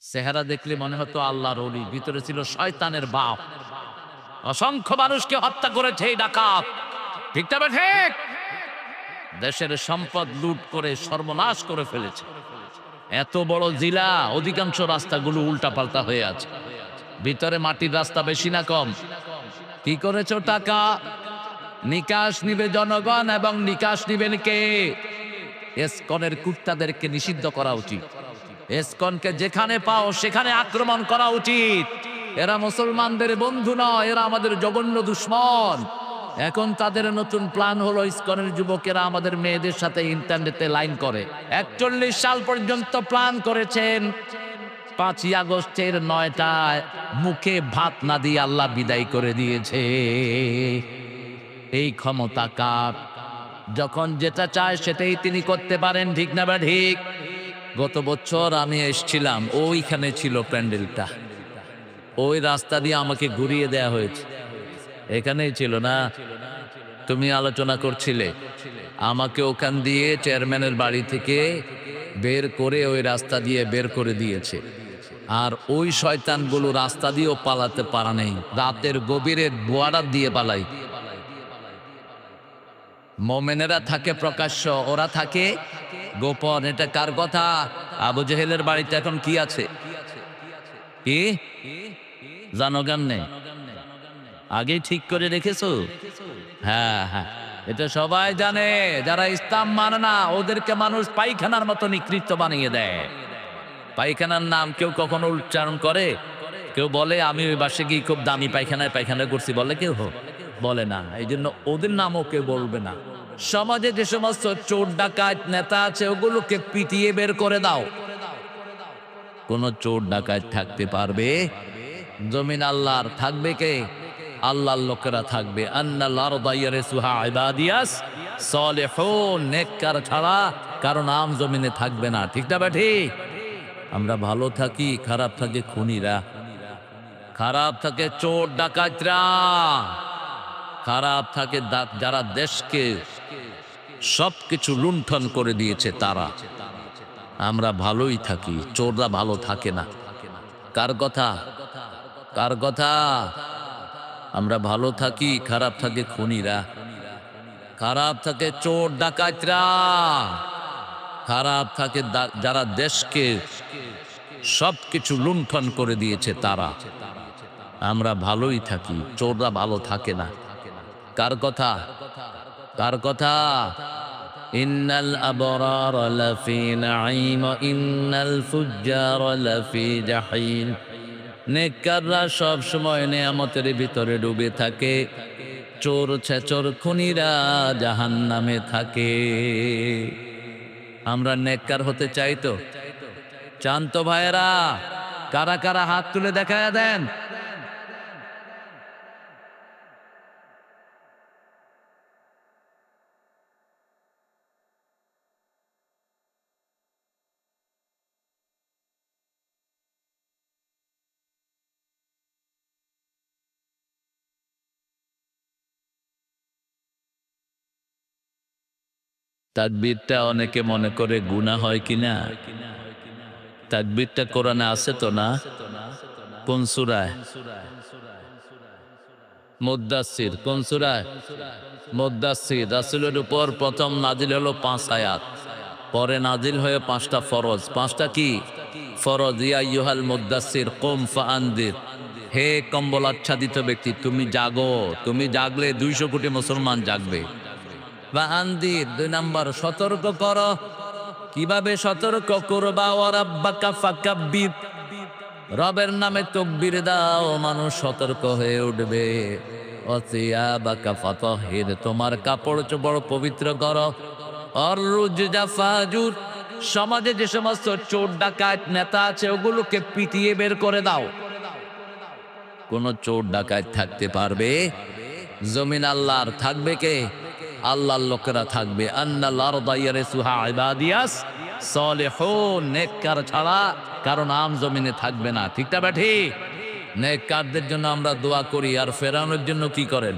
চেহারা দেখলে মনে হতো আল্লাহর অলি ভিতরে ছিল শয়তানের বাপ। অসংখ্য মানুষকে হত্যা করেছে এই ডাকাত। ঠিক ঠিক? দেশের সম্পদ লুট করে, সর্বনাশ করে ফেলেছে। এত বড় জেলা, অধিকাংশ রাস্তাগুলো উল্টাপাল্টা হয়ে আছে। ভিতরে মাটির রাস্তা বেশি না কম। কি করেছ টাকা? নিকাশ নিবে জনগণ এবং নিকাশ নিবেন কে? এসকনের কুত্তাদেরকে নিষিদ্ধ করা উচিত। এসকনকে যেখানে পাও সেখানে আক্রমণ করা উচিত। এরা মুসলমানদের বন্ধু নয়, এরা আমাদের জঘন্য দুশ্মন। এখন তাদের নতুন প্ল্যান হলো ইস্কনের যুবকেরা আমাদের মেয়েদের সাথে ইন্টারনেটে লাইন করে। একচল্লিশ সাল পর্যন্ত প্ল্যান করেছেন। পাঁচই আগস্টের নয়টায় মুখে ভাত না দিয়ে আল্লাহ বিদায় করে দিয়েছে। এই ক্ষমতা কাপ যখন যেটা চায় সেটাই তিনি করতে পারেন, ঠিক না বা ঠিক? গত বছর আমি এসছিলাম, ওইখানে ছিল প্যান্ডেলটা। ওই রাস্তা দিয়ে আমাকে ঘুরিয়ে দেয়া হয়েছে। এখানেই ছিল না? তুমি আলোচনা করছিলে। আমাকে ওখান দিয়ে চেয়ারম্যানের বাড়ি থেকে বের করে ওই রাস্তা দিয়ে বের করে দিয়েছে। আর ওই শয়তানগুলো রাস্তা দিয়েও পালাতে পারা নেই। রাতের গভীরের বোয়ারা দিয়ে পালাই। মোমেনেরা থাকে প্রকাশ্য, ওরা থাকে গোপন, এটা কার কথা? আবু জেহেলের বাড়িতে এখন কি আছে? কি? জানো কেমনে? আগে ঠিক করে রেখেছো? হ্যাঁ হ্যাঁ। এটা সবাই জানে, যারা ইসলাম মানে না, ওদেরকে মানুষ পায়খানার মতো নিকৃষ্ট বানিয়ে দেয়। পায়খানার নাম কেউ কখনো উচ্চারণ করে? কেউ বলে, আমি ওই বাসে গিয়ে খুব দামি পায়খানায় পায়খানা করছি, বলে কেউ? বলে না। এই জন্য ওদের নামও কেউ বলবে না। সমাজে যে সমস্ত চোর ডাকাত নেতা আছে, ওগুলোকে পিটিয়ে বের করে দাও। কোন চোর ডাকাত থাকতে পারবে? জমিন আল্লাহর থাকবে কে? আল্লাহর লোকেরা থাকবে। ছাড়া কারও নাম জমিনে থাকবে না। ঠিক না বা ঠিক আমরা ভালো থাকি, খারাপ থাকে খুনিরা। খারাপ থাকে চোর ডাকাতরা। খারাপ থাকে যারা দেশকে সবকিছু লুণ্ঠন করে দিয়েছে তারা। আমরা ভালোই থাকি, চোররা ভালো থাকে না। কার কথা? কার কথা? আমরা ভালো থাকি, খারাপ থাকে খুনিরা। খারাপ থাকে চোর ডাকাতরা। খারাপ থাকে যারা দেশকে সবকিছু লুণ্ঠন করে দিয়েছে তারা। আমরা ভালোই থাকি, চোররা ভালো থাকে না। কার কথা? কার কথা? ইন্নাল আবরার লাফি নাঈম, ইন্নাল ফুজ্জার লাফি জাহিম নেককাররা সব সময় নেয়ামতের ভিতরে ডুবে থাকে। চোর ছেচর খুনিরা জাহান্নামে থাকে। আমরা নেককার হতে চাই তো? চান তো ভাইয়েরা, কারা কারা হাত তুলে দেখা দেন? তাকবীরটা অনেকে মনে করে গুণা হয় কিনা? তাকবীরটা কোরআনে আছে তো না? কোন সুরায়? মুদাসির কোন সুরায়? রাসুলের উপর প্রথম নাজিল হলো পাঁচ আয়াত। পরে নাজিল হয়ে পাঁচটা ফরজ। পাঁচটা কি? ফরজ, ইয়া ইউহাল মুদাসির কোম ফান্দির হে কম্বল আচ্ছাদিত ব্যক্তি, তুমি জাগো। তুমি জাগলে দুইশো কোটি মুসলমান জাগবে। বা দুই নাম্বার, সতর্ক করো। কীভাবে সতর্ক করবা? ওরাব্বাকা ফাকাব্বির। রবের নামে তকবির দাও, মানুষ সতর্ক হয়ে উঠবে। অতিয়া বাকা ফতহির, তোমার কাপড় চোপড় পবিত্র করো। অরুজ জাফাজুর, সমাজে যে সমস্ত চোর ডাকাত নেতা আছে, ওগুলোকে পিটিয়ে বের করে দাও। কোন চোর ডাকাত থাকতে পারবে? জমিন আল্লাহর থাকবে কে? আল্লাহর লোকেরা থাকবে। নেককার ছাড়া কারও নাম জমিনে থাকবে না। ঠিকটা বা ঠিক নেককারদের জন্য আমরা দোয়া করি, আর ফেরানোর জন্য কি করেন?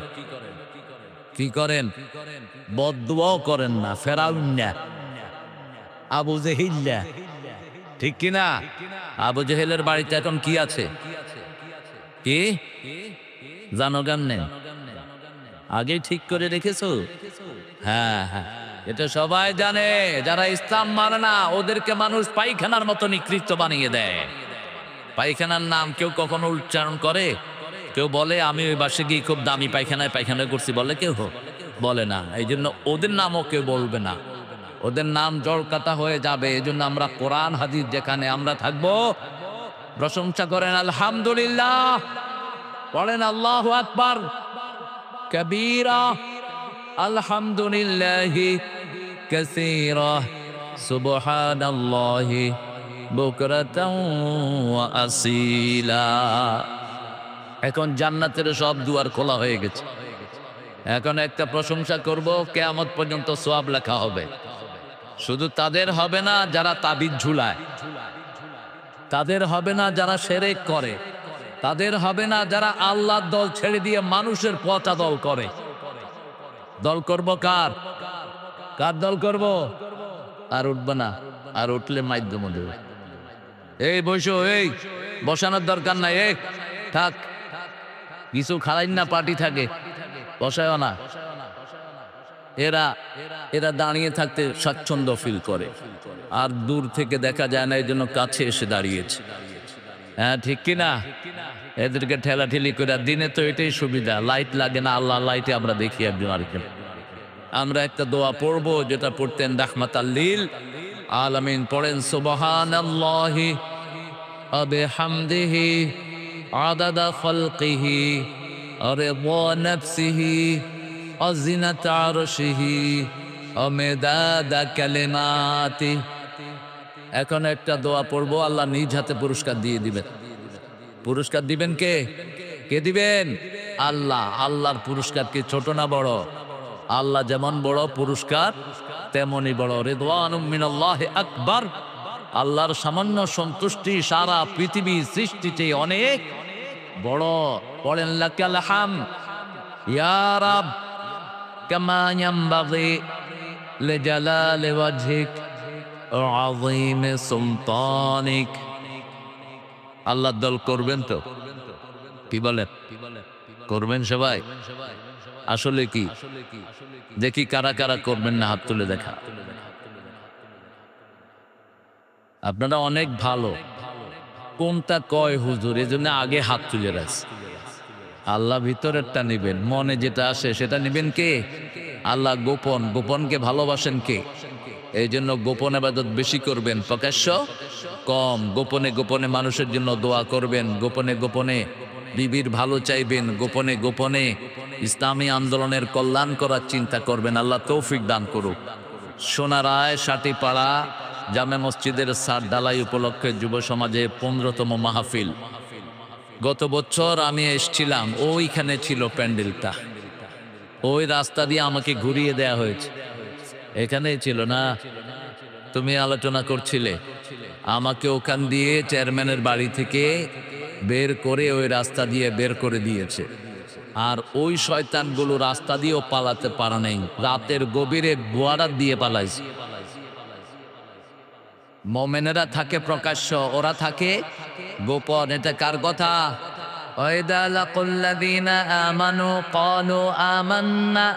কি করেন? বদুয়াও করেন না, ফেরাউন না। আবু জেহিল্লা ঠিক কিনা আবু জেহেলের বাড়িতে এখন কি আছে? কি? জানো কেমনে? আগেই ঠিক করে রেখেছো? হ্যাঁ হ্যাঁ। এটা সবাই জানে, যারা ইসলাম মানে না, ওদেরকে মানুষ পায়খানার মতো নিকৃষ্ট বানিয়ে দেয়। পায়খানার নাম কেউ কখনো উচ্চারণ করে? কেউ বলে, আমি ওই বাসে গিয়ে খুব দামি পায়খানায় পায়খানা করছি। বলে কেউ? বলে না। এই জন্য ওদের নামও কেউ বলবে না। ওদের নাম জড়কাতা হয়ে যাবে। এই জন্য আমরা কোরআন, হাদিস যেখানে আমরা থাকব, প্রশংসা করেন, আলহামদুলিল্লাহ। পড়েন আল্লাহ আকবার। কবীরা, আলহামদুলিল্লাহ কাসীরা, সুবহানাল্লাহি বুকরাতাও ওয়া আসীলা। এখন জান্নাতের সব দুয়ার খোলা হয়ে গেছে। এখন একটা প্রশংসা করব, কেয়ামত পর্যন্ত সোয়াব লেখা হবে। শুধু তাদের হবে না যারা তাবিজ ঝুলায়। তাদের হবে না যারা সেরেক করে। তাদের হবে না যারা আল্লাহর দল ছেড়ে দিয়ে মানুষের পচা দল করে। দল করব কার? কার দল করব? আর উঠবে না। আর উঠলে মাধ্যম দেবে। এই বসো এই, বসানোর দরকার নাই এক থাক। কিছু খালাই না, পার্টি থাকে। বসায়ও না। এরা এরা দাঁড়িয়ে থাকতে স্বাচ্ছন্দ্য ফিল করে। আর দূর থেকে দেখা যায় না এই জন্য কাছে এসে দাঁড়িয়েছে। হ্যাঁ ঠিক কি না এদেরকে ঠেলাঠেলি করে দিনে তো এটাই সুবিধা। লাইট লাগে না, আল্লাহ লাইটে আমরা দেখি একজন আরেকজন আমরা একটা দোয়া পড়ব, যেটা পড়তেন রাহমাত আল্লিল আলামিন পড়েন সুবহান আল্লাহি আবে হামদিহি আদাদা কালিমাতি এখন একটা দোয়া পড়ব, আল্লাহ নিজ হাতে পুরস্কার দিয়ে দিবেন। পুরস্কার দিবেন কে? কে দিবেন? আল্লাহ। আল্লাহর পুরস্কার কি ছোট না বড়? আল্লাহ যেমন বড় পুরস্কার, তেমনই বড়। রেদওয়ান আকবার। আল্লাহর সামান্য সন্তুষ্টি সারা পৃথিবী সৃষ্টিতে অনেক বড়। পড়েন লাকাল হাম। ইয়া রাব, কামা ইয়ামবাগি লিজালালি ওয়াজহিক وعظيم سلطانك আল্লাহ দল করবেন তো কি বলেন করবেন সবাই আসলে কি দেখি কারা কারা করবেন না হাত তুলে দেখা আপনারা অনেক ভালো কোনটা কয় হুজুর এই জন্য আগে হাত তুলে রাখছে আল্লাহ ভিতরেরটা নেবেন মনে যেটা আসে সেটা নেবেন কে আল্লাহ গোপন গোপনকে ভালোবাসেন কে এই জন্য গোপন আবাদত বেশি করবেন, প্রকাশ্য? কম। গোপনে গোপনে মানুষের জন্য দোয়া করবেন, গোপনে গোপনে বিবির ভালো চাইবেন, গোপনে গোপনে ইসলামী আন্দোলনের কল্যাণ করার চিন্তা করবেন। আল্লাহ তৌফিক দান করুক। সোনারায় সাটিপাড়া জামে মসজিদের সার ডালাই উপলক্ষে যুব সমাজে পনেরোতম মাহফিল। গত বছর আমি এসছিলাম, ওইখানে ছিল প্যান্ডেলটা। ওই রাস্তা দিয়ে আমাকে ঘুরিয়ে দেয়া হয়েছে। এখানেই ছিল না তুমি আলোচনা করছিলে আমাকে ওখান দিয়ে চেয়ারম্যানের বাড়ি থেকে বের করে ওই রাস্তা দিয়ে বের করে দিয়েছে আর ওই শয়তানগুলো রাস্তা দিয়েও পালাতে পারা নেই রাতের গভীরে গোয়ারা দিয়ে পালাইছে মোমেনেরা থাকে প্রকাশ্য ওরা থাকে গোপন এটা কার কথা وإذا لقوا الذين آمنوا قالوا آمنا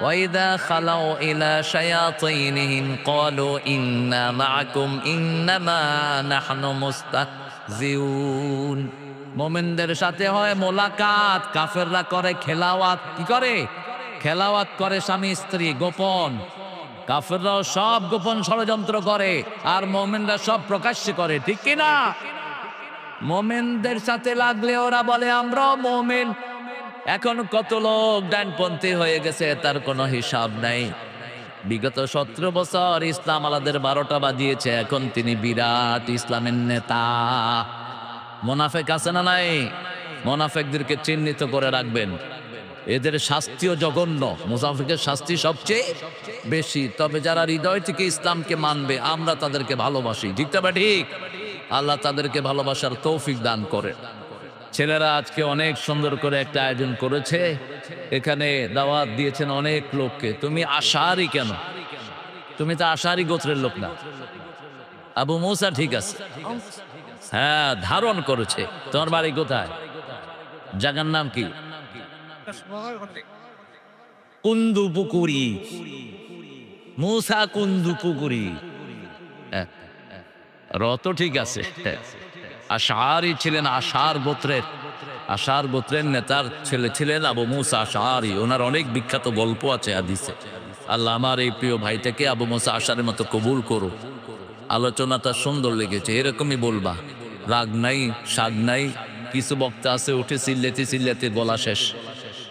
وإذا خلوا إلى شياطينهم قالوا إنا معكم إنما نحن مستهزئون মোমেনদের সাথে হয় মোলাকাত কাফেররা করে খেলাওয়াত কি করে খেলাওয়াত করে স্বামী স্ত্রী গোপন কাফেররাও সব গোপন ষড়যন্ত্র করে আর মোমেনরা সব প্রকাশ্যে করে ঠিক কি না মোমেনদের সাথে লাগলে ওরা বলে আমরাও মোমেন এখন কত লোক ডানপন্থী হয়ে গেছে, তার কোনো হিসাব নাই। বিগত সতেরো বছর ইসলাম আলাদের বারোটা বাজিয়েছে, এখন তিনি বিরাট ইসলামের নেতা। মোনাফেক আছে না নাই? মোনাফেকদেরকে চিহ্নিত করে রাখবেন। এদের শাস্তিও জঘন্য মুসাফিকের শাস্তি সবচেয়ে বেশি। তবে যারা হৃদয় থেকে ইসলামকে মানবে, আমরা তাদেরকে ভালোবাসি। ঠিক তবে ঠিক? আল্লাহ তাদেরকে ভালোবাসার তৌফিক দান করে ছেলেরা আজকে অনেক সুন্দর করে একটা আয়োজন করেছে। এখানে দাওয়াত দিয়েছেন অনেক লোককে। তুমি আশারই কেন? তুমি তো আশারই গোত্রের লোক না। আবু মৌসা ঠিক আছে। হ্যাঁ ধারণ করেছে। তোমার বাড়ি কোথায়? জাগার নাম কি? কুন্দু পুকুরি। মুসা কুন্দু পুকুরি। হ্যাঁ, রত ঠিক আছে। আশারি ছিলেন আশার গোত্রের। আশার গোত্রের নেতার ছেলে ছিলেন আবু মুসা আশারি। ওনার অনেক বিখ্যাত গল্প আছে, হাদিসে। আল্লাহ আমার এই প্রিয় ভাইটাকে আবু মুসা আশারের মতো কবুল করো। আলোচনাটা সুন্দর লেগেছে, এরকমই বলবা। রাগ নাই সাগ নাই, কিছু বক্তা আছে, উঠে চিল্লাতে চিল্লাতে বলা শেষ।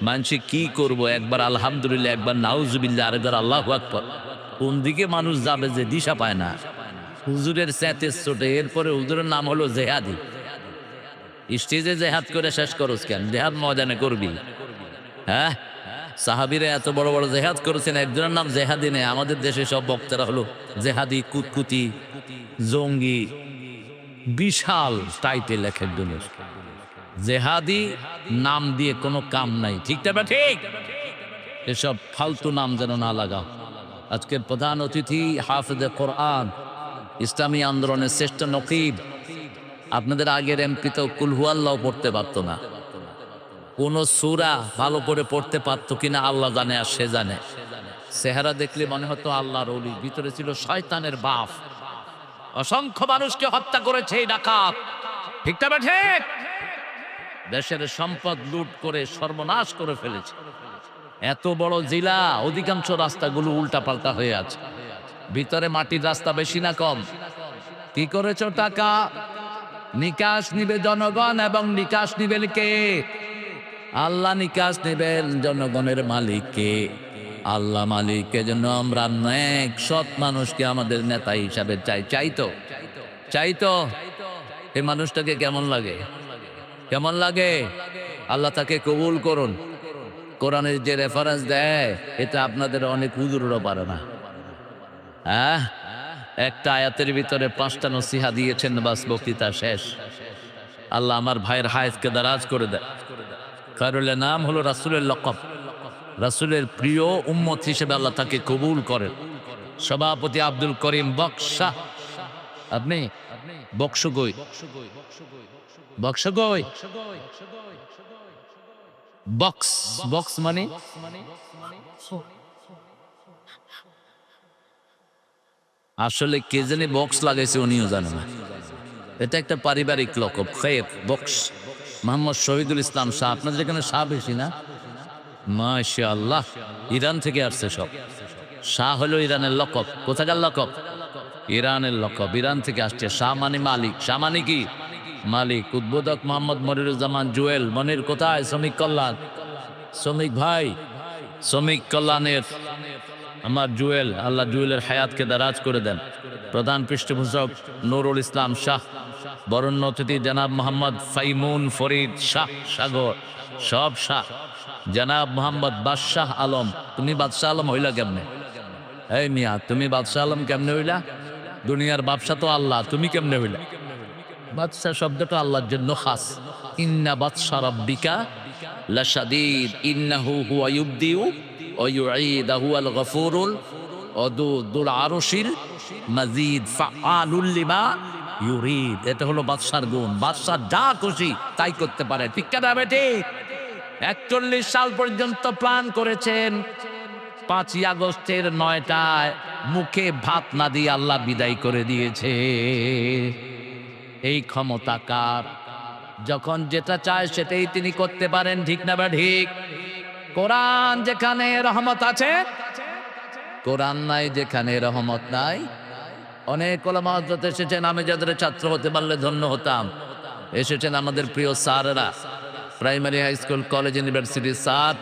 মানসি কি করব? একবার আলহামদুলিল্লাহ, একবার নাউজুবিল্লাহ, আরেকবার আল্লাহ আকবর। কোন দিকে মানুষ যাবে যে দিশা পায় না। হুজুরের স্যাতের চোটে এরপরে হুজুরের নাম হলো জেহাদি। স্টেজে জেহাদ করে শেষ করস কেন? জেহাদ ময়দানে করবি? হ্যাঁ? সাহাবিরা এত বড় বড় জেহাদ করেছেন, একজনের নাম জেহাদি নেই। আমাদের দেশে সব বক্তারা হলো জেহাদি, কুতকুতি, জঙ্গি, বিশাল টাইটেল এক একজনের। জেহাদি নাম দিয়ে কোনো কাম নাই। ঠিক তবে ঠিক? এসব ফালতু নাম যেন না লাগাও। আজকের প্রধান অতিথি হাফেজে কোরআন। ইসলামী আন্দোলনের শ্রেষ্ঠ নকিব। আপনাদের আগের এমপি তো কুলহুয়াল্লাহ পড়তে পারতো না। কোন সুরা ভালো করে পড়তে পারতো কিনা আল্লাহ জানে আর সে জানে। চেহারা দেখলে মনে হতো আল্লাহর অলি ভিতরে ছিল শয়তানের বাপ অসংখ্য মানুষকে হত্যা করেছে এই ডাকাত। ঠিক তবে ঠিক দেশের সম্পদ লুট করে সর্বনাশ করে ফেলেছে। এত বড় জেলা, অধিকাংশ রাস্তাগুলো উল্টাপাল্টা হয়ে আছে। ভিতরে মাটির রাস্তা বেশি না কম। কি করেছ টাকা? নিকাশ নিবে জনগণ এবং নিকাশ নিবেন কে? আল্লাহ নিকাশ নেবেন জনগণের মালিককে। আল্লাহ মালিককে জন্য আমরা অনেক সৎ মানুষকে আমাদের নেতা হিসাবে চাই। চাইতো চাইতো এই মানুষটাকে কেমন লাগে? কেমন লাগে? আল্লাহ তাকে কবুল করুন। কোরআনের যে রেফারেন্স দেয়, এটা আপনাদের অনেক হুজুরও পারে না। হ্যাঁ? একটা আয়াতের ভিতরে পাঁচটা নসিহা দিয়েছেন, বাস বক্তৃতা শেষ। আল্লাহ আমার ভাইয়ের হায়েজকে দারাজ করে দেয় কারুলের নাম হলো রাসুলের লকব। রাসুলের প্রিয় উম্মত হিসেবে আল্লাহ তাকে কবুল করেন। সভাপতি আব্দুল করিম বক্সা। আপনি? বক্সগই। বক্সগই? বক্স। বক্স মানে? আসলে কে জানি বক্স লাগাইছে, উনিও জানে না। এটা একটা পারিবারিক লকব, খেপ, বক্স। মোহাম্মদ শহীদুল ইসলাম শাহ, আপনাদের এখানে শাহ বেশি না? মাশা আল্লাহ ইরান থেকে আসছে সব। শাহ হলো ইরানের লকব। কোথাকার লকব? ইরানের লকব, ইরান থেকে আসছে। শাহ মানে মালিক। শাহ মানে কি? মালিক। উদ্বোধক মোহাম্মদ মনিরুজ্জামান জুয়েল, মনির কোথায়? শ্রমিক কল্যাণ। শ্রমিক ভাই, শ্রমিক কল্যাণের আমার জুয়েল, আল্লাহ জুয়েলের হায়াতকে দারাজ করে দেন। প্রধান পৃষ্ঠপোষক নুরুল ইসলাম শাহ বরণ্য অতিথি জনাব মোহাম্মদ ফাইমুন ফরিদ শাহ সাগর, সব শাহ। জনাব মোহাম্মদ বাদশাহ আলম, তুমি বাদশাহ আলম হইলা কেমনে? এই মিয়া, তুমি বাদশাহ আলম কেমনে হইলা? দুনিয়ার ব্যবসা তো আল্লাহ, তুমি কেমনে হইলা? বাদশাহ শব্দটা আল্লাহর জন্য খাস। ইন্না বাদশাহ রব্বিকা লাশাদীদ, ইন্নাহু হুয়া ইউবদিউ আল গফুরুল অদুদুল আরশিল মাজিদ ফাআলুল লিমা ইউরিদ এটা হলো বাদশার গুণ। বাদশা যা খুশি তাই করতে পারে। একচল্লিশ সাল পর্যন্ত প্ল্যান করেছেন। পাঁচই আগস্টের নয়টায় মুখে ভাত না দিয়ে আল্লাহ বিদায় করে দিয়েছে। এই ক্ষমতা কার? যখন যেটা চায় সেটাই তিনি করতে পারেন, ঠিক না বা ঠিক? কোরআন যেখানে রহমত আছে, কোরআন নাই যেখানে রহমত নাই। অনেক ওলামা এসেছেন, আমি যাদের ছাত্র হতে পারলে ধন্য হতাম। এসেছেন আমাদের প্রিয় স্যাররা, প্রাইমারি হাই স্কুল, কলেজ, ইউনিভার্সিটির স্যার।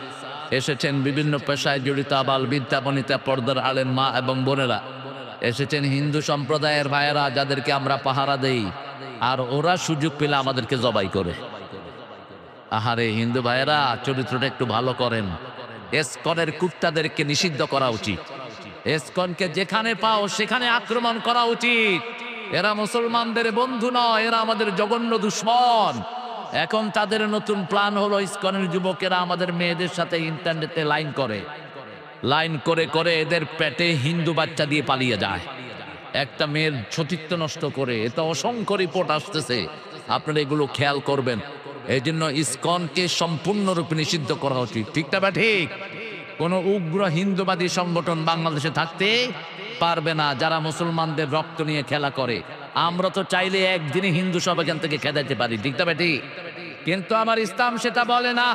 এসেছেন বিভিন্ন পেশায় জড়িত আবাল বিদ্যা বনিতা পর্দার আলেন মা এবং বোনেরা। এসেছেন হিন্দু সম্প্রদায়ের ভাইয়েরা, যাদেরকে আমরা পাহারা দেই। আর ওরা সুযোগ পেলে আমাদেরকে জবাই করে। আহারে, হিন্দু ভাইয়েরা, চরিত্রটা একটু ভালো করেন। এসকনের কুত্তাদেরকে নিষিদ্ধ করা উচিত। এসকনকে যেখানে পাও, সেখানে আক্রমণ করা উচিত। এরা মুসলমানদের বন্ধু নয়, এরা আমাদের জঘন্য দুশ্মন। এখন তাদের নতুন প্ল্যান হলো ইস্কনের যুবকেরা আমাদের মেয়েদের সাথে ইন্টারনেটে লাইন করে। লাইন করে করে এদের পেটে হিন্দু বাচ্চা দিয়ে পালিয়ে যায়। একটা মেয়ের সতীত্ব নষ্ট করে এটা অসংখ্য রিপোর্ট আসতেছে। আপনারা এগুলো খেয়াল করবেন। এই জন্য ইস্কনকে সম্পূর্ণরূপে নিষিদ্ধ করা উচিত। ঠিক বা ঠিক? কোন উগ্র হিন্দুবাদী সংগঠন বাংলাদেশে থাকতে পারবে না যারা মুসলমানদের রক্ত নিয়ে খেলা করে। আমরা তো চাইলে একদিনে হিন্দু সব এখান থেকে খেদাইতে পারি। ঠিক না বেটি কিন্তু আমার ইসলাম সেটা বলে না।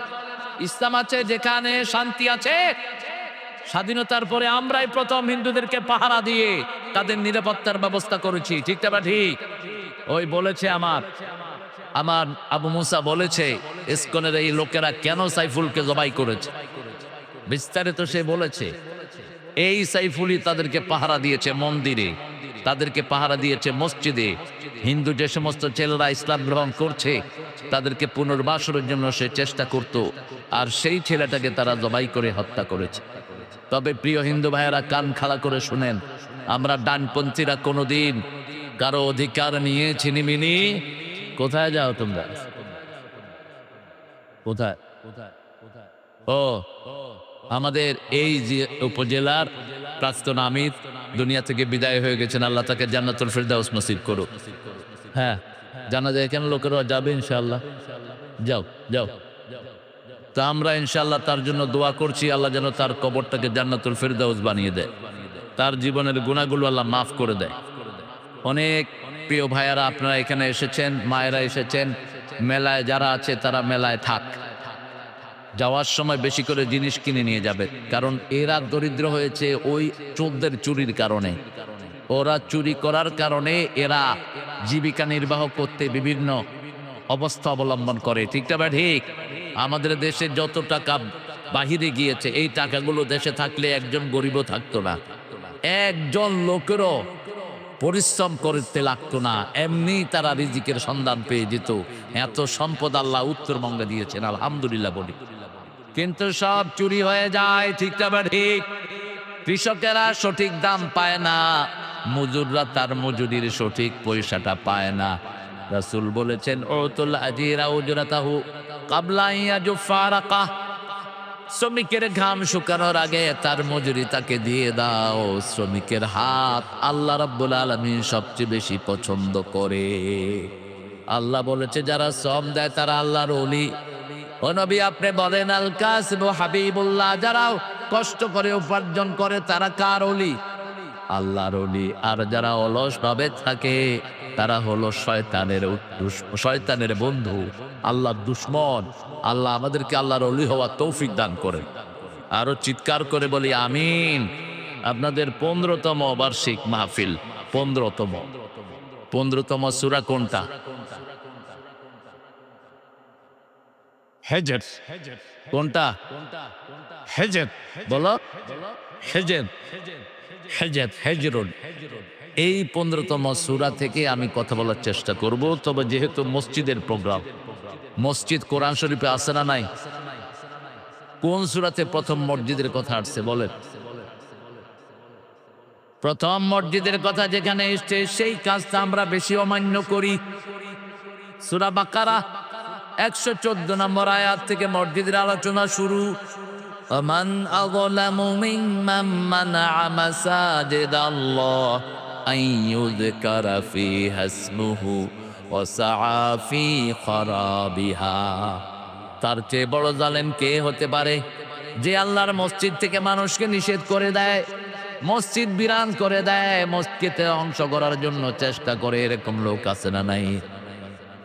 ইসলাম আছে, যেখানে শান্তি আছে। স্বাধীনতার পরে আমরাই প্রথম হিন্দুদেরকে পাহারা দিয়ে তাদের নিরাপত্তার ব্যবস্থা করেছি। ঠিক বা ঠিক? ওই বলেছে আমার। আমার আবু মুসা বলেছে, ইস্কনের এই লোকেরা কেন সাইফুলকে জবাই করেছে? বিস্তারিত সে বলেছে, এই সাইফুলই তাদেরকে পাহারা দিয়েছে মন্দিরে, তাদেরকে পাহারা দিয়েছে মসজিদে। হিন্দু যে সমস্ত ছেলেরা ইসলাম গ্রহণ করছে, তাদেরকে পুনর্বাসনের জন্য সে চেষ্টা করত, আর সেই ছেলেটাকে তারা জবাই করে হত্যা করেছে। তবে প্রিয় হিন্দু ভাইয়েরা, কান খাড়া করে শুনেন, আমরা ডানপন্থীরা কোনোদিন কারও অধিকার নিয়ে ছিনিমিনি কোথায় যাও তোমরা? কোথায়? ও, আমাদের এই যে উপজেলার প্রাক্তন আমির দুনিয়া থেকে বিদায় হয়ে গেছেন, আল্লাহ তাকে জান্নাতুল ফেরদাউস নসিব করুক। হ্যাঁ জানা যায় কেন লোকেরা যাবে ইনশাল্লাহ যাও যাও। তা আমরা ইনশাল্লাহ তার জন্য দোয়া করছি, আল্লাহ যেন তার কবরটাকে জান্নাতুল ফেরদাউস বানিয়ে দেয়। তার জীবনের গুণাগুলো আল্লাহ মাফ করে দেয়। অনেক প্রিয় ভাইয়ারা, আপনারা এখানে এসেছেন, মায়েরা এসেছেন, মেলায় যারা আছে তারা মেলায় থাক। যাওয়ার সময় বেশি করে জিনিস কিনে নিয়ে যাবে, কারণ এরা দরিদ্র হয়েছে ওই চোরদের চুরির কারণে। ওরা চুরি করার কারণে এরা জীবিকা নির্বাহ করতে বিভিন্ন অবস্থা অবলম্বন করে। ঠিক না বা ঠিক। আমাদের দেশে যত টাকা বাহিরে গিয়েছে, এই টাকাগুলো দেশে থাকলে একজন গরিবও থাকতো না। একজন লোকেরও পরিশ্রম করতে লাগতো না, এমনি তারা রিজিকের সন্ধান পেয়ে যেত। এত সম্পদ আল্লাহ উত্তরবঙ্গে দিয়েছেন, আলহামদুলিল্লাহ বলি। কিন্তু সব চুরি হয়ে যায়, ঠিক ঠিক? কৃষকেরা সঠিক দাম পায় না, মজুররা তার মজুরির সঠিক পয়সাটা পায় না। রাসূল বলেছেন ওতুল আজিরা উজরাতাহু কাবলা ইয়াজুফারাকা শ্রমিকের ঘাম শুকানোর আগে তার মজুরি তাকে দিয়ে দাও। শ্রমিকের হাত আল্লাহ রাব্বুল আলমী সবচেয়ে বেশি পছন্দ করে। আল্লাহ বলেছে, যারা শ্রম দেয় তারা আল্লাহর অলি ও নবী, আপনি বলেন আল কাস হাবিবুল্লাহ যারা কষ্ট করে উপার্জন করে তারা কার অলি আল্লাহর অলি আর যারা অলস ভাবে থাকে, তারা হলো শয়তানের শয়তানের বন্ধু। আল্লাহর দুশ্মন। আল্লাহ আমাদেরকে আল্লাহর অলি হওয়া তৌফিক দান করেন আরও চিৎকার করে বলি, আমিন। আপনাদের পনেরোতম বার্ষিক মাহফিল। পনেরোতম। পনেরোতম সুরা কোনটা? হেজের। কোনটা? হেজের বলো। হেজেদ হেজেদ হেজরুন এই পনেরোতম সুরা থেকে আমি কথা বলার চেষ্টা করব, তবে যেহেতু মসজিদের প্রোগ্রাম। মসজিদ কোরআন শরীফে আসে না নাই? কোন সুরাতে প্রথম মসজিদের কথা আসছে, বলেন। প্রথম মসজিদের কথা যেখানে এসছে, সেই কাজটা আমরা বেশি অমান্য করি। সুরা বাকারা একশো চোদ্দ নম্বর আয়াত থেকে মসজিদের আলোচনা শুরু ومن أظلم ممن منع مساجد الله أن يذكر فيها اسمه وسعى في خرابها তার চেয়ে বড় জালেম কে হতে পারে যে আল্লাহর মসজিদ থেকে মানুষকে নিষেধ করে দেয় মসজিদ বিরান করে দেয় মসজিদে অংশ করার জন্য চেষ্টা করে এরকম লোক আছে না নাই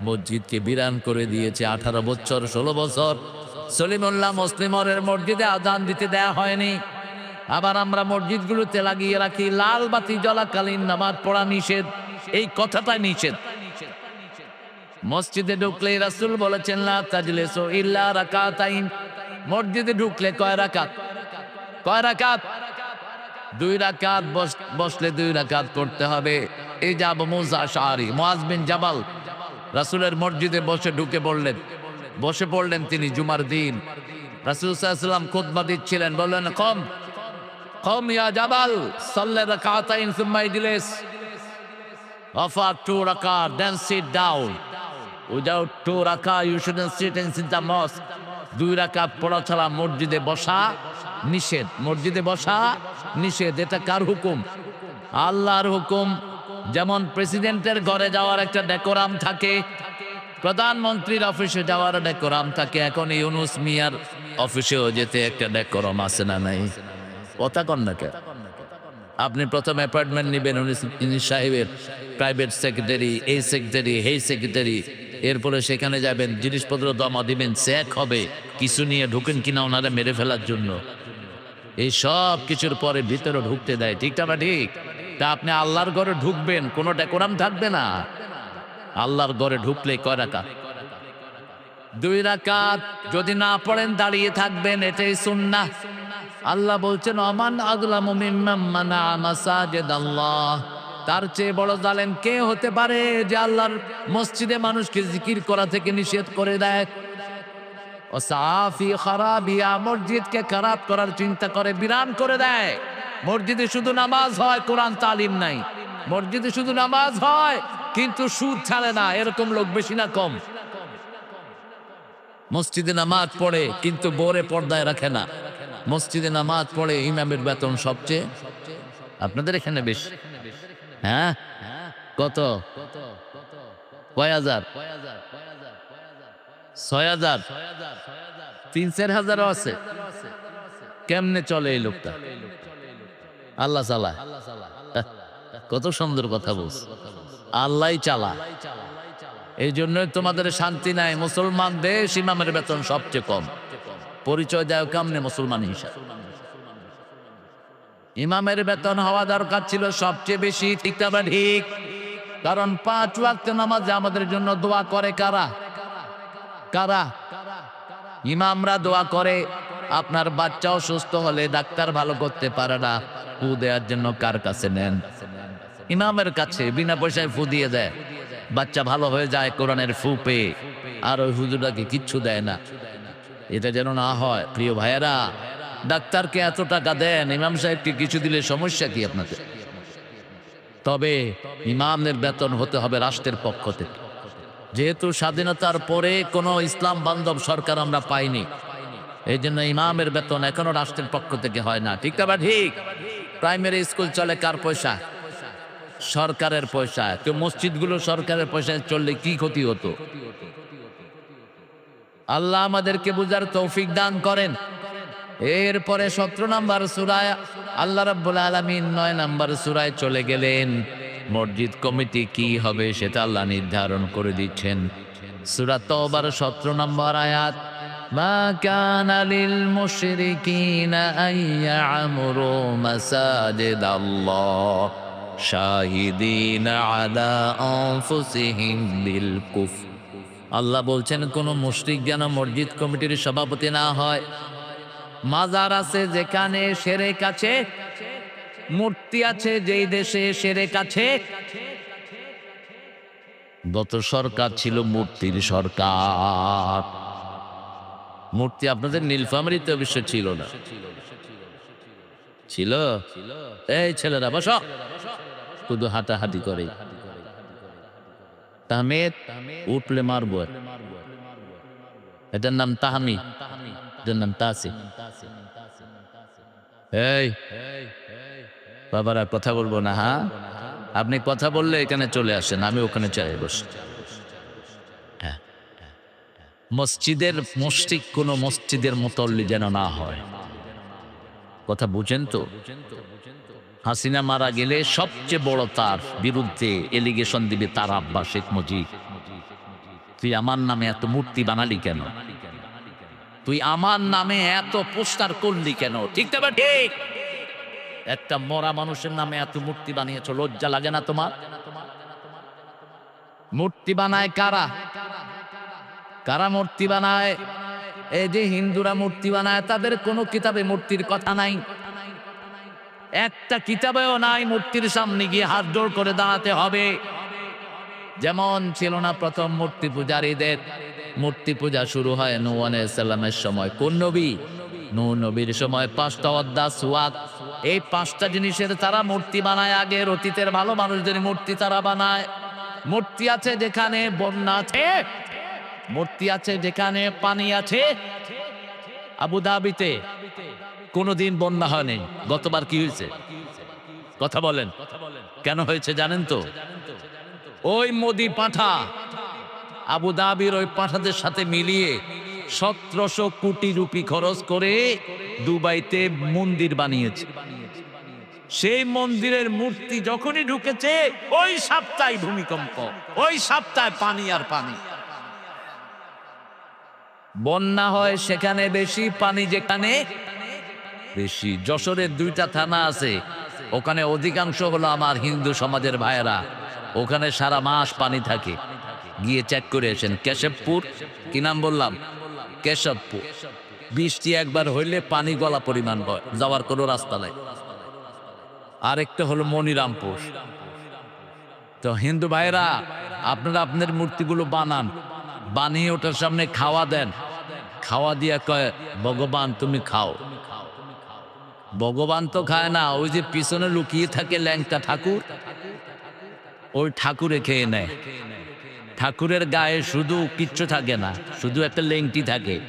মসজিদকে বিরান করে দিয়েছে আঠারো বছর, ষোলো বছর। সলিমুল্লাহ মুসলিমরের মসজিদে আজান দিতে দেয়া হয়নি। আবার আমরা মসজিদগুলোতে লাগিয়ে রাখি লাল বাতি জ্বলাকালীন নামাজ পড়া নিষেধ। এই কথাটা নিষেধ। মসজিদে ঢুকলে রাসূল বলেছেন মসজিদে ঢুকলে কয় রাকাত? কয় রাকাত? দুই রাকাত বস- বসলে দুই রাকাত করতে হবে। এই যে আবু মুসা শাহরি মুআজ জাবাল। রাসূলের মসজিদে বসে ঢুকে পড়লেন বসে পড়লেন তিনি জুমার দিন রাসূল সাল্লাল্লাহু খুতবা দিচ্ছিলেন বললেন কম কম ইয়া জাবাল সাল্লা রাকাতাইন সুম্মা ইজলিস Offer two rakah, then sit down. Without two rakah, you shouldn't sit in the mosque. দুই রাকাত পড়া ছাড়া মসজিদে বসা নিষেধ মসজিদে বসা নিষেধ এটা কার হুকুম আল্লাহর হুকুম যেমন প্রেসিডেন্টের ঘরে যাওয়ার একটা ডেকোরাম থাকে, প্রধানমন্ত্রীর অফিসে যাওয়ার ডেকোরাম থাকে, এখন ইউনুস মিয়ার অফিসেও যেতে একটা ডেকোরাম আছে না নাই? কথা কন না কেন? আপনি প্রথম অ্যাপয়েন্টমেন্ট নেবেন উনি সাহেবের প্রাইভেট সেক্রেটারি এই সেক্রেটারি হেই সেক্রেটারি এরপরে সেখানে যাবেন, জিনিসপত্র জমা দিবেন, চেক হবে, কিছু নিয়ে ঢুকেন কিনা ওনারা মেরে ফেলার জন্য। এই সব কিছুর পরে ভিতরে ঢুকতে দেয় ঠিকটা না ঠিক? তা আপনি আল্লাহর ঘরে ঢুকবেন কোনো ডেকোরাম থাকবে না। আল্লাহর ঘরে ঢুকলে কয় রাখা দুই রাকাত। যদি না পড়েন, দাঁড়িয়ে থাকবেন, এটাই সুন্নাহ। আল্লাহ বলছেন অমান আগলাম মানা আল্লাহ তার চেয়ে বড় জালেন কে হতে পারে যে আল্লাহর মসজিদে মানুষকে জিকির করা থেকে নিষেধ করে দেয়? ও সাফি খারাবিয়া মসজিদকে খারাপ করার চিন্তা করে বিরান করে দেয়। মসজিদে শুধু নামাজ হয়, কোরআন তালিম নাই। মসজিদে শুধু নামাজ হয়, কিন্তু সুদ ছাড়ে না, এরকম লোক বেশি না কম। মসজিদে নামাজ পড়ে, কিন্তু বোরে পর্দায় রাখে না। মসজিদে নামাজ পড়ে, ইমামের বেতন সবচেয়ে। আপনাদের এখানে বেশি। হ্যাঁ? কত? কয় হাজার? ছয় হাজার। তিন চার হাজারও আছে। কেমনে চলে এই লোকটা? আল্লাহ চালা কত সুন্দর কথা বলছ। আল্লাহ চালা। এই জন্যই তোমাদের শান্তি নাই। মুসলমান দেশ ইমামের বেতন সবচেয়ে কম। পরিচয় দেয় কেমনে মুসলমান হিসাব। ইমামের বেতন হওয়া দরকার ছিল সবচেয়ে বেশি, ঠিক ঠিক? কারণ পাঁচ ওয়াক্ত নামাজে আমাদের জন্য দোয়া করে কারা? কারা? ইমামরা দোয়া করে। আপনার বাচ্চাও সুস্থ হলে ডাক্তার ভালো করতে পারে না। ফু দেওয়ার জন্য কার কাছে নেন? ইমামের কাছে বিনা পয়সায় ফু দিয়ে দেয়। বাচ্চা ভালো হয়ে যায়, কোরআনের ফু পেয়ে। আর ওই হুজুরাকে কিচ্ছু দেয় না। এটা যেন না হয়। প্রিয় ভাইয়েরা, ডাক্তারকে এত টাকা দেন, ইমাম সাহেবকে কিছু দিলে সমস্যা কি আপনাদের? তবে ইমামের বেতন হতে হবে রাষ্ট্রের পক্ষ থেকে। যেহেতু স্বাধীনতার পরে কোনো ইসলাম বান্ধব সরকার আমরা পাইনি এই জন্য ইমামের বেতন এখনও রাষ্ট্রের পক্ষ থেকে হয় না। ঠিক বা ঠিক? প্রাইমারি স্কুল চলে কার পয়সা? সরকারের পয়সা। তো মসজিদগুলো সরকারের পয়সায় চললে কি ক্ষতি হতো? আল্লাহ আমাদেরকে বুঝার তৌফিক দান করেন। এরপরে সতেরো নম্বর সুরায় আল্লাহ রাব্বুল আলমিন নয় নম্বর সুরায় চলে গেলেন। মসজিদ কমিটি কি হবে সেটা আল্লাহ নির্ধারণ করে দিচ্ছেন। সুরা তবার সতেরো নম্বর আয়াত। কানা লিল মুশরিকিনা আইয়ামুরু মাসাজিদ আল্লাহ শাহিদিনা আলা আনফুসিহিম বিল কুফর আল্লাহ বলছেন, কোন মুশরিক যেন মসজিদ কমিটির সভাপতি না হয়। মাজার আছে যেখানে সেরে কাছে মূর্তি আছে যেই দেশে সেরে কাছে গত সরকার ছিল মূর্তির সরকার। মূর্তি আপনাদের নীলফামারিতে অবশ্য ছিল না। ছিল? এই ছেলেরা, বস। শুধু হাঁটাহাঁটি করে। তাহমেদ, উঠলে মারবো। এটার নাম তাহামি। এটার নাম তাসি এই, বাবারা, কথা বলব না হ্যাঁ? আপনি কথা বললে এখানে চলে আসেন, আমি ওখানে চাই বসে। মসজিদের মসজিদ কোনো মসজিদের মতল্লি যেন না হয়। কথা বুঝেন তো? হাসিনা মারা গেলে সবচেয়ে বড় তার বিরুদ্ধে এলিগেশন দিবে তার আব্বা শেখ মুজিব। তুই আমার নামে এত মূর্তি বানালি কেন? তুই আমার নামে এত পোস্টার করলি কেন? ঠিক ঠিক? একটা মরা মানুষের নামে এত মূর্তি বানিয়েছ, লজ্জা লাগে না তোমার? মূর্তি বানায় কারা? কারা মূর্তি বানায়? এই যে হিন্দুরা মূর্তি বানায়, তাদের কোনো কিতাবে মূর্তির কথা নাই। একটা কিতাবেও নাই মূর্তির সামনে গিয়ে হাত জোড় করে দাঁড়াতে হবে। যেমন ছিল না প্রথম মূর্তি পূজারীদের। মূর্তি পূজা শুরু হয় নূ সাল্লামের সময়। কোন নবী? নূ নবীর সময় পাঁচটা অদ্দা সুয়াদ। এই পাঁচটা জিনিসের তারা মূর্তি বানায় আগের অতীতের ভালো মানুষদের মূর্তি তারা বানায়। মূর্তি আছে যেখানে বন্যা আছে মূর্তি আছে যেখানে পানি আছে। আবু ধাবিতে কোনোদিন বন্যা হয়নি। গতবার কি হয়েছে? কথা বলেন। কেন হয়েছে জানেন তো? ওই মোদি পাঠা। আবু দাবির ওই পাঠাদের সাথে মিলিয়ে সতেরোশো কোটি রুপি খরচ করে দুবাইতে মন্দির বানিয়েছে। সেই মন্দিরের মূর্তি যখনই ঢুকেছে, ওই সপ্তাহে ভূমিকম্প, ওই সপ্তাহে পানি আর পানি। বন্যা হয়, সেখানে বেশি পানি যেখানে বেশি। যশোরের দুইটা থানা আছে, ওখানে অধিকাংশ হলো আমার হিন্দু সমাজের ভাইয়েরা। ওখানে সারা মাস পানি থাকে। গিয়ে চেক করে এসেন কেশবপুর? কি নাম বললাম? কেশবপুর। বৃষ্টি একবার হইলে পানি গলা পরিমাণ হয়, যাওয়ার কোনো রাস্তা নাই। আরেকটা হলো মনিরামপুর। তো হিন্দু ভাইরা আপনারা আপনার মূর্তিগুলো বানান। বানিয়ে ওটার সামনে খাওয়া দেন। খাওয়া দিয়া কয়, ভগবান, তুমি খাও। ভগবান তো খায় না, ওই যে পিছনে লুকিয়ে থাকে ল্যাংটা ঠাকুর, ওই ঠাকুরে খেয়ে নেয়। ঠাকুরের গায়ে শুধু কিচ্ছু থাকে না, শুধু একটা লেংটি থাকে।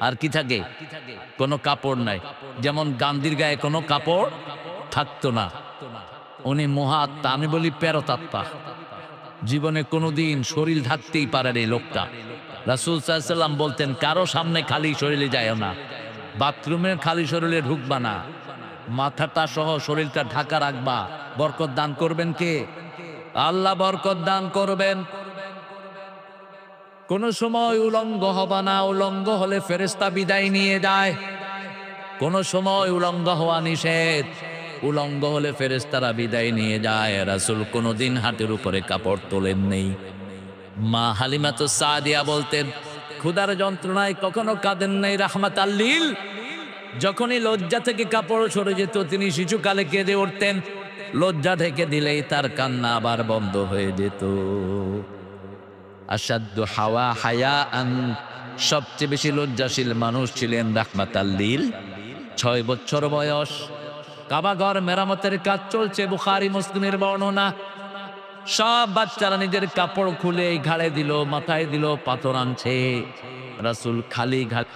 আর কি থাকে? কোনো কাপড় নাই। যেমন গান্ধীর গায়ে কোনো কাপড় থাকতো না। উনি মহাত্মা আমি বলি পেরতাত্মা জীবনে কোনোদিন শরীর থাকতেই পারেন এই লোকটা। রাসুল সাল্লাম বলতেন, কারও সামনে খালি শরীরে যায় না, বাথরুমে খালি শরীরে ঢুকবা না, মাথাটা সহ শরীরটা ঢাকা রাখবা, বরকত দান করবেন কে? আল্লাহ বরকত দান করবেন। কোন সময় উলঙ্গ হবা না, উলঙ্গ হলে ফেরেস্তা বিদায় নিয়ে যায়। কোন সময় উলঙ্গ হওয়া নিষেধ, উলঙ্গ হলে ফেরেস্তারা বিদায় নিয়ে যায়। রাসুল কোনোদিন হাতের উপরে কাপড় তোলেন নেই। মা হালিমা তো সাদিয়া বলতেন ক্ষুদার যন্ত্রণায় কখনো কাঁদেন নাই রাহমাত আল্লিল যখনই লজ্জা থেকে কাপড় সরে যেত, তিনি শিশুকালে কেঁদে উঠতেন। লজ্জা থেকে দিলেই তার কান্না আবার বন্ধ হয়ে যেত। আসাদ্দ হাওয়া হায়া আন সবচেয়ে বেশি লজ্জাশীল মানুষ ছিলেন রাহমাত আল্লিল ছয় বছর বয়স কাবাঘর মেরামতের কাজ চলছে বুখারি, মুসলিমের বর্ণনা। সব বাচ্চারা নিজের কাপড় খুলে ঘাড়ে দিল মাথায় দিল পাথর আনছে। রাসুল খালি ঘাট